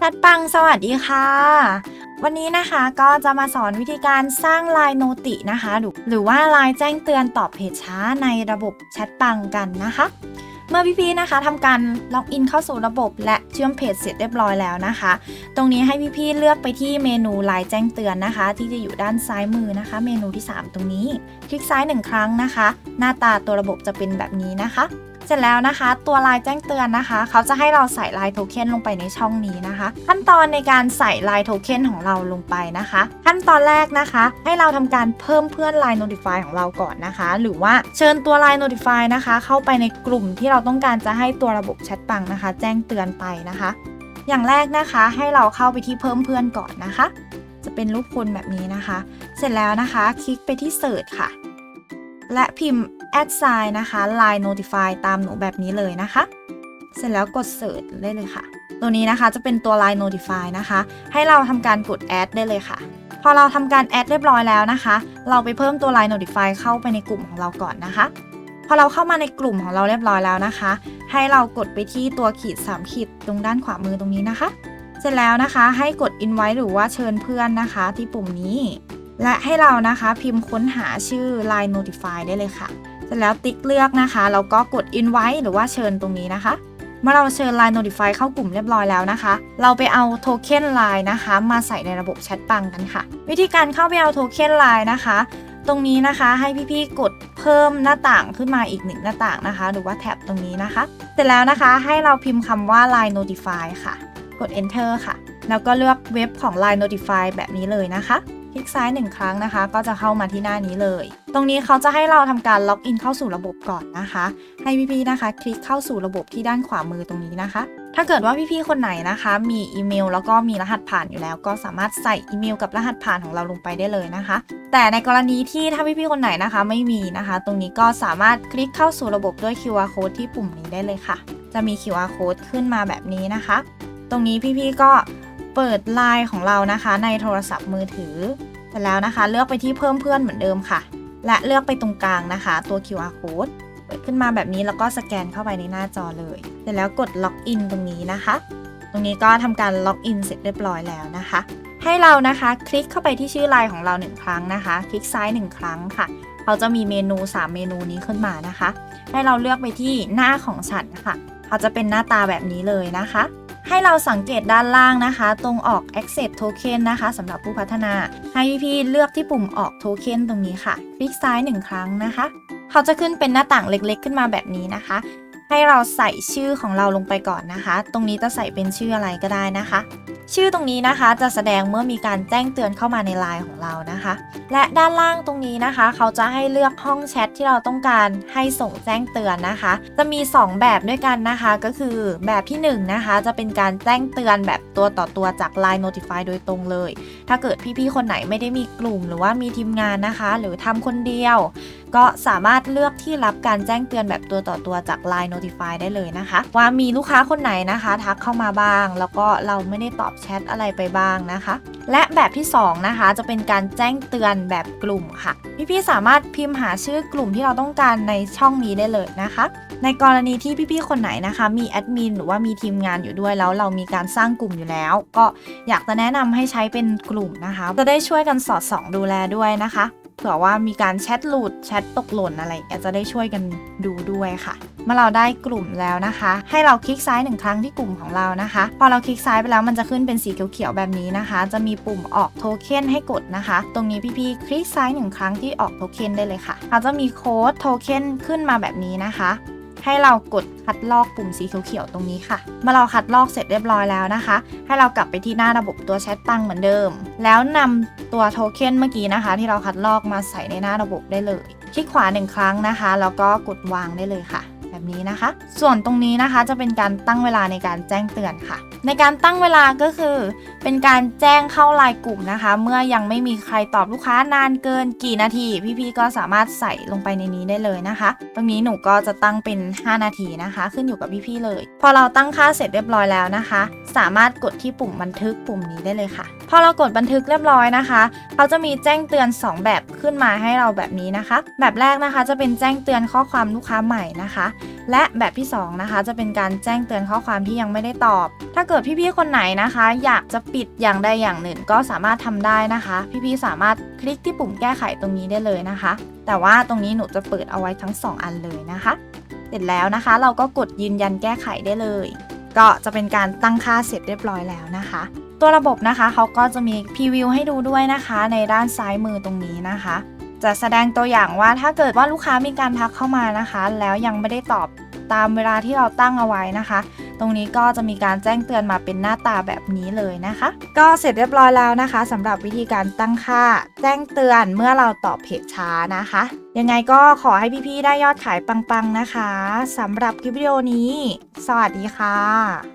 ทัดปังสวัสดีค่ะ วันนี้นะคะก็จะมาสอนวิธีการสร้างลายโนตินะคะ หรือว่าลายแจ้งเตือนตอบเพจช้าในระบบแชทปังกันนะคะ เมื่อพี่ๆนะคะทำการล็อกอินเข้าสู่ระบบ และเชื่อมเพจเสร็จเรียบร้อยแล้วนะคะ ตรงนี้ให้พี่ๆเลือกไปที่เมนูลายแจ้งเตือนนะคะ ที่จะอยู่ด้านซ้ายมือนะคะ เมนูที่ 3 ตรงนี้ คลิกซ้ายหนึ่งครั้งนะคะ หน้าตาตัวระบบจะเป็นแบบนี้นะคะ เสร็จแล้วนะคะ ตัวลายแจ้งเตือนนะคะ เขาจะให้เราใส่ลายโทเค็นลงไปในช่องนี้นะคะ ขั้นตอนในการใส่ลายโทเค็นของเราลงไปนะคะ ขั้นตอนแรกนะคะ ให้เราทำการเพิ่มเพื่อนลาย Notify ของเราก่อนนะคะ หรือว่าเชิญตัวลาย Notify นะคะ เข้าไปในกลุ่มที่เราต้องการจะให้ตัวระบบแชทปังนะคะ แจ้งเตือนไปนะคะ อย่างแรกนะคะให้เราเข้าไปที่เพิ่มเพื่อนก่อนนะคะ จะเป็นรูปคนแบบนี้นะคะ เสร็จแล้วนะคะ คลิกไปที่ Search ค่ะ และพิมพ์ add sign นะคะ line notify ตามหนูแบบนี้เลยนะคะ เสร็จแล้วกด search ได้เลยค่ะ ตัวนี้นะคะจะเป็นตัว line notify นะคะ ให้เราทำการกด add ได้เลยค่ะ พอเราทำการ add เรียบร้อยแล้วนะคะ เราไปเพิ่มตัว line notify เข้าไปในกลุ่มของเราก่อนนะคะ พอเราเข้ามาในกลุ่มของเราเรียบร้อยแล้วนะคะ ให้เรากดไปที่ตัวขีด3ขีดตรงด้านขวามือตรงนี้นะคะ เสร็จแล้วนะคะ ให้กด invite หรือว่าเชิญเพื่อนนะคะ ที่ปุ่มนี้และให้เรานะคะพิมพ์ค้นหาชื่อ line notify ได้เลยค่ะ สร็จแล้วติ๊กเลือกนะคะแล้วก็กด invite หรือว่าเชิญตรงนี้นะคะ เมื่อเราเชิญ line notify เข้ากลุ่มเรียบร้อยแล้วนะคะ เราไปเอาโทเค็น line นะคะ มาใส่ในระบบแชทปังกันค่ะ วิธีการเข้าไปเอาโทเค็น line นะคะ ตรงนี้นะคะให้พี่ๆกดเพิ่มหน้าต่างขึ้นมาอีกหนึ่งหน้าต่างนะคะ หรือว่าแท็บตรงนี้นะคะ เสร็จแล้วนะคะให้เราพิมพ์คำว่า line notify ค่ะ กด enter ค่ะ แล้วก็เลือกเว็บของ line notify แบบนี้เลยนะคะ คลิกซ้ายหนึ่งครั้งนะคะ ก็จะเข้ามาที่หน้านี้เลย ตรงนี้เขาจะให้เราทำการล็อกอินเข้าสู่ระบบก่อนนะคะ ให้พี่ๆนะคะ คลิกเข้าสู่ระบบที่ด้านขวามือตรงนี้นะคะ ถ้าเกิดว่าพี่ๆคนไหนนะคะ มีอีเมล แล้วก็มีรหัสผ่านอยู่แล้ว ก็สามารถใส่อีเมล กับรหัสผ่านของเราลงไปได้เลยนะคะ แต่ในกรณีที่ถ้าพี่ๆคนไหนนะคะ ไม่มีนะคะ ตรงนี้ก็สามารถคลิกเข้าสู่ระบบด้วย QR code ที่ปุ่มนี้ได้เลยค่ะ จะมี QR code ขึ้นมาแบบนี้นะคะ ตรงนี้พี่ๆก็ เปิดไลน์ของเรานะคะ ในโทรศัพท์มือถือเสร็จแล้วนะคะ เลือกไปที่เพิ่มเพื่อนเหมือนเดิมค่ะ และเลือกไปตรงกลางนะคะ ตัว QR code เปิดขึ้นมาแบบนี้แล้วก็สแกนเข้าไปในหน้าจอเลยเสร็จแล้วกดล็อกอินตรงนี้นะคะ ตรงนี้ก็ทำการล็อกอินเสร็จเรียบร้อยแล้วนะคะ ให้เรานะคะคลิกเข้าไปที่ชื่อไลน์ของเราหนึ่งครั้งนะคะ คลิกซ้ายหนึ่งครั้งค่ะเขาจะมีเมนู 3 เมนูนี้ขึ้นมานะคะ ให้เราเลือกไปที่หน้าของฉันค่ะเขาจะเป็นหน้าตาแบบนี้เลยนะคะ ให้เราสังเกตด้านล่างนะคะ ตรงออก access token นะคะสำหรับผู้พัฒนา ให้พี่เลือกที่ปุ่มออก token ตรงนี้ค่ะ คลิกซ้ายหนึ่งครั้งนะคะ เขาจะขึ้นเป็นหน้าต่างเล็กๆ ขึ้นมาแบบนี้นะคะ ให้เราใส่ชื่อของเราลงไปก่อนนะคะ ตรงนี้จะใส่เป็นชื่ออะไรก็ได้นะคะ ชื่อตรงนี้นะคะจะแสดงเมื่อมีการแจ้งเตือนเข้ามาในไลน์ของเรานะคะ และด้านล่างตรงนี้นะคะ เขาจะให้เลือกห้องแชทที่เราต้องการให้ส่งแจ้งเตือนนะคะ จะมี 2 แบบด้วยกันนะคะ ก็คือแบบที่ 1 นะคะ จะเป็นการแจ้งเตือนแบบตัวต่อตัวจาก Line Notify โดยตรงเลย ถ้าเกิดพี่ๆคนไหนไม่ได้มีกลุ่ม หรือว่ามีทีมงานนะคะ หรือทำคนเดียว ก็สามารถเลือกที่รับการแจ้งเตือนแบบตัวต่อตัวจาก Line Notify ได้เลยนะคะ ว่ามีลูกค้าคนไหนนะคะ ทักเข้ามาบ้าง แล้วก็เราไม่ได้ตอบแชทอะไรไปบ้างนะคะ และแบบที่ 2 นะคะ จะเป็นการแจ้งเตือนแบบกลุ่มค่ะ พี่ๆสามารถพิมพ์หาชื่อกลุ่มที่เราต้องการในช่องนี้ได้เลยนะคะ ในกรณีที่พี่ๆคนไหนนะคะ มีแอดมินหรือว่ามีทีมงานอยู่ด้วยแล้วเรามีการสร้างกลุ่มอยู่แล้ว ก็อยากจะแนะนำให้ใช้เป็นกลุ่มนะคะ จะได้ช่วยกันสอดส่องดูแลด้วยนะคะ เผื่อว่ามีการแชทหลุดแชทตกหล่นอะไรอางเงี้ยจะได้ช่วยกันดูด้วยค่ะ เมื่อเราได้กลุ่มแล้วนะคะ ให้เราคลิกซ้ายหนึ่งครั้งที่กลุ่มของเรานะคะ พอเราคลิกซ้ายไปแล้วมันจะขึ้นเป็นสีเขียวๆแบบนี้นะคะ จะมีปุ่มออกโทเค็นให้กดนะคะ ตรงนี้พี่ๆคลิกซ้ายหนึ่งครั้งที่ออกโทเค็นได้เลยค่ะเขาจะมีโค้ดโทเค็นขึ้นมาแบบนี้นะคะ ให้เรากดคัดลอกปุ่มสีเขียวๆตรงนี้ค่ะ เมื่อเราคัดลอกเสร็จเรียบร้อยแล้วนะคะ ให้เรากลับไปที่หน้าระบบตัวแชทตังเหมือนเดิม แล้วนำตัวโทเค็นเมื่อกี้นะคะ ที่เราคัดลอกมาใส่ในหน้าระบบได้เลย คลิกขวาหนึ่งครั้งนะคะ แล้วก็กดวางได้เลยค่ะ แบบนี้นะคะ ส่วนตรงนี้นะคะจะเป็นการตั้งเวลาในการแจ้งเตือนค่ะ ในการตั้งเวลาก็คือ เป็นการแจ้งเข้าไลน์กลุ่มนะคะ เมื่อยังไม่มีใครตอบลูกค้านานเกินกี่นาที พี่ๆก็สามารถใส่ลงไปในนี้ได้เลยนะคะ ตรงนี้หนูก็จะตั้งเป็น 5 นาทีนะคะ ขึ้นอยู่กับพี่ๆเลย พอเราตั้งค่าเสร็จเรียบร้อยแล้วนะคะ สามารถกดที่ปุ่มบันทึกปุ่มนี้ได้เลยค่ะ พอเรากดบันทึกเรียบร้อยนะคะเขาจะมีแจ้งเตือน 2 แบบขึ้นมาให้เราแบบนี้นะคะ แบบแรกนะคะจะเป็นแจ้งเตือนข้อความลูกค้าใหม่นะคะ และแบบที่2นะคะจะเป็นการแจ้งเตือนข้อความที่ยังไม่ได้ตอบ ถ้าเกิดเกิดพี่ๆคนไหนนะคะ อยากจะปิดอย่างใดอย่างหนึ่งก็สามารถทำได้นะคะ พี่ๆสามารถคลิกที่ปุ่มแก้ไขตรงนี้ได้เลยนะคะ แต่ว่าตรงนี้หนูจะเปิดเอาไว้ทั้ง 2 อันเลยนะคะ เสร็จแล้วนะคะ เราก็กดยืนยันแก้ไขได้เลย ก็จะเป็นการตั้งค่าเสร็จเรียบร้อยแล้วนะคะ ตัวระบบนะคะเขาก็จะมีพรีวิวให้ดูด้วยนะคะ ในด้านซ้ายมือตรงนี้นะคะ จะแสดงตัวอย่างว่าถ้าเกิดว่าลูกค้ามีการทักเข้ามานะคะ แล้วยังไม่ได้ตอบตามเวลาที่เราตั้งเอาไว้นะคะ ตรงนี้ก็จะมีการแจ้งเตือนมาเป็นหน้าตาแบบนี้เลยนะคะ ก็เสร็จเรียบร้อยแล้วนะคะสำหรับวิธีการตั้งค่า แจ้งเตือนเมื่อเราตอบเพจช้านะคะ ยังไงก็ขอให้พี่ๆได้ยอดขายปังๆนะคะสำหรับคลิปวิดีโอนี้ สวัสดีค่ะ